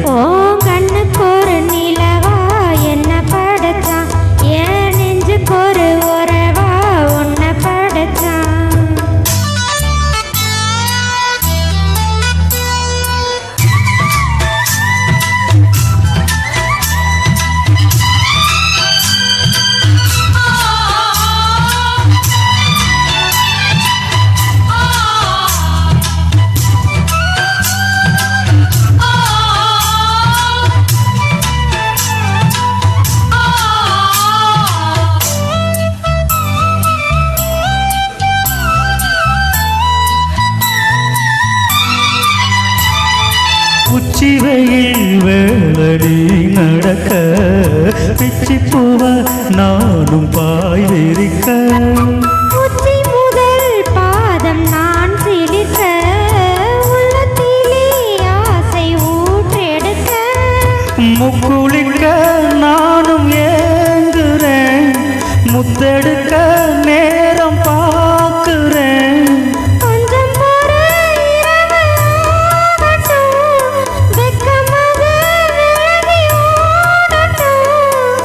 哦。உச்சி வெயில் வேளடி நடக்க பிச்சி பூவ நானும் பாய் விரிக்க உச்சி முதல் பாதம் நான் சிலிர்க்க உள்ளத்திலே ஆசை ஊற்றெடுக்க. முக்குளிக்க நானும் ஏங்குறேன் முத்தெடுக்க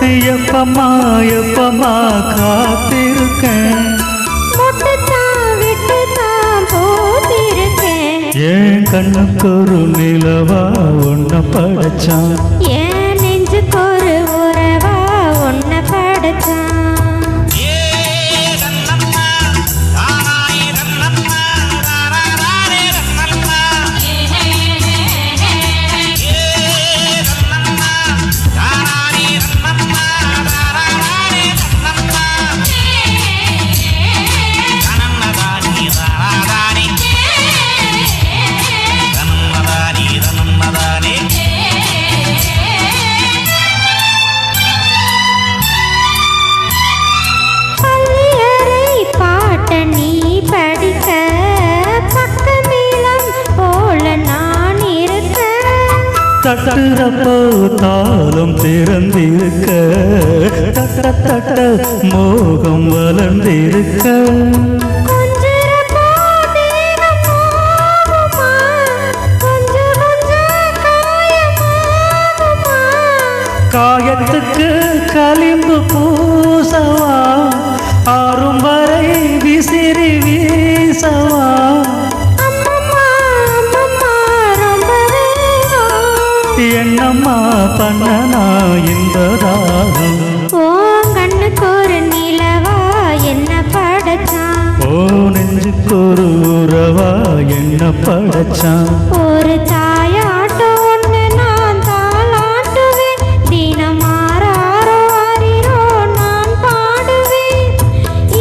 ஓடட்டும். எப்பமா எப்பமா காத்திருக்கேன். ஏன் கண்ணுக்கு ஒரு நிலவா ஒன்ன படைச்சான் என் நெஞ்சுக்கு ஒரு உறவா உன்னை படைச்சான். தட்டுறப்போ தாளம் திறந்திருக்க தட்ட தட்ட மோகம் வளர்ந்திருக்க. காயத்துக்கு களிம்பு பூசவா ஆறும் ஒரு உறவா என்ன படைச்சான் ஒரு தாயாட்டம் ஒன்று நான் தாளாட்டுவேன். தினம் ஆறாரோ ஆறிரோ நான் பாடுவேன்.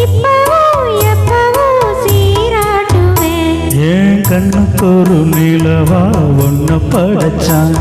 இப்பவும் எப்பவும் சீராட்டுவேன். ஏன் கண்ணுக்கு ஒரு நிலவா ஒன்ன படைச்சான்